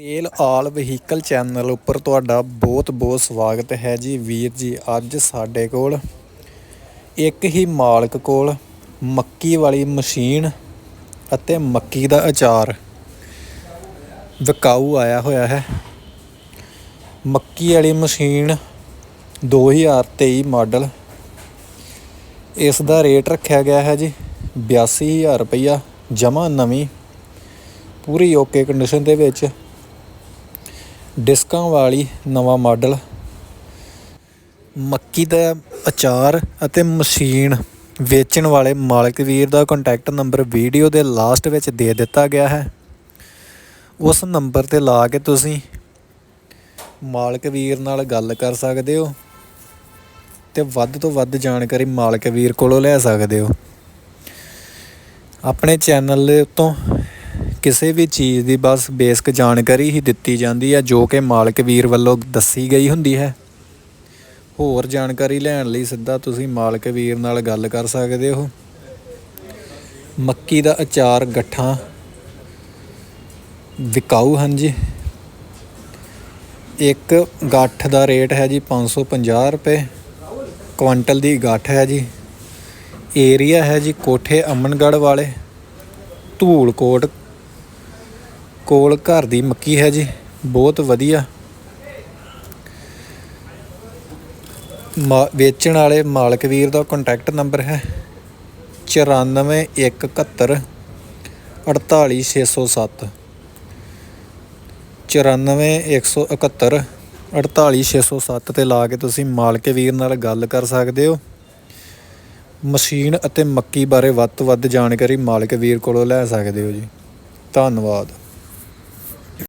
Sale ਆਲ vehicle channel ਉੱਪਰ ਤੁਹਾਡਾ ਬਹੁਤ ਬਹੁਤ ਸਵਾਗਤ ਹੈ ਜੀ ਵੀਰ ਜੀ, ਅੱਜ ਸਾਡੇ ਕੋਲ ਇੱਕ ਹੀ ਮਾਲਕ ਕੋਲ ਮੱਕੀ ਵਾਲੀ ਮਸ਼ੀਨ ਅਤੇ ਮੱਕੀ ਦਾ ਅਚਾਰ ਵਿਕਾਊ ਆਇਆ ਹੋਇਆ ਹੈ। ਮੱਕੀ ਵਾਲੀ ਮਸ਼ੀਨ 2023 ਮਾਡਲ, ਇਸ ਦਾ ਰੇਟ ਰੱਖਿਆ ਗਿਆ ਹੈ ਜੀ 82000 ਰੁਪਈਆ ਜਮਾ ਨਵੀਂ, ਪੂਰੀ ਓਕੇ ਕੰਡੀਸ਼ਨ ਦੇ ਵਿੱਚ ਡਿਸਕਾਂ ਵਾਲੀ ਨਵਾਂ ਮਾਡਲ। ਮੱਕੀ ਦਾ ਅਚਾਰ ਅਤੇ ਮਸ਼ੀਨ ਵੇਚਣ ਵਾਲੇ ਮਾਲਕ ਵੀਰ ਦਾ ਕੰਟੈਕਟ ਨੰਬਰ ਵੀਡੀਓ ਦੇ ਲਾਸਟ ਵਿੱਚ ਦੇ ਦਿੱਤਾ ਗਿਆ ਹੈ। ਉਸ ਨੰਬਰ ਤੇ ਲਾ ਕੇ ਤੁਸੀਂ ਮਾਲਕ ਵੀਰ ਨਾਲ ਗੱਲ ਕਰ ਸਕਦੇ ਹੋ ਤੇ ਵੱਧ ਤੋਂ ਵੱਧ ਜਾਣਕਾਰੀ ਮਾਲਕ ਵੀਰ ਕੋਲੋਂ ਲੈ ਸਕਦੇ ਹੋ। ਆਪਣੇ ਚੈਨਲ ਦੇ ਉੱਤੋਂ ਕਿਸੇ ਵੀ ਚੀਜ਼ ਦੀ ਬਸ ਬੇਸਿਕ ਜਾਣਕਾਰੀ ਹੀ ਦਿੱਤੀ ਜਾਂਦੀ ਹੈ, ਜੋ ਕਿ ਮਾਲਕ ਵੀਰ ਵੱਲੋਂ ਦੱਸੀ ਗਈ ਹੁੰਦੀ ਹੈ। ਹੋਰ ਜਾਣਕਾਰੀ ਲੈਣ ਲਈ ਸਿੱਧਾ ਤੁਸੀਂ ਮਾਲਕ ਵੀਰ ਨਾਲ ਗੱਲ ਕਰ ਸਕਦੇ ਹੋ। ਮੱਕੀ ਦਾ ਅਚਾਰ ਗੱਠਾਂ। ਵਿਕਾਊ ਹਨ ਜੀ ਇੱਕ ਗੱਠ ਦਾ ਰੇਟ ਹੈ ਜੀ 550 ਰੁਪਏ। ਕੁਇੰਟਲ ਦੀ ਗੱਠ ਹੈ ਜੀ। ਏਰੀਆ ਹੈ ਜੀ ਕੋਠੇ ਅਮਨਗੜ੍ਹ ਵਾਲੇ। ਧੂਲਕੋਟ ਕੋਲ ਘਰ ਦੀ ਮੱਕੀ ਹੈ ਜੀ, ਬਹੁਤ ਵਧੀਆ। ਮਾ- ਵੇਚਣ ਵਾਲੇ ਮਾਲਕ ਵੀਰ ਦਾ ਕੰਟੈਕਟ ਨੰਬਰ ਹੈ 94171 48607 94171 48607 ਤੇ ਲਾ ਕੇ ਤੁਸੀਂ ਮਾਲਕ ਵੀਰ ਨਾਲ ਗੱਲ ਕਰ ਸਕਦੇ ਹੋ। ਮਸ਼ੀਨ ਅਤੇ ਮੱਕੀ ਬਾਰੇ ਵੱਧ ਤੋਂ ਵੱਧ ਜਾਣਕਾਰੀ ਮਾਲਕ ਵੀਰ ਕੋਲੋਂ ਲੈ ਸਕਦੇ ਹੋ ਜੀ। ਧੰਨਵਾਦ।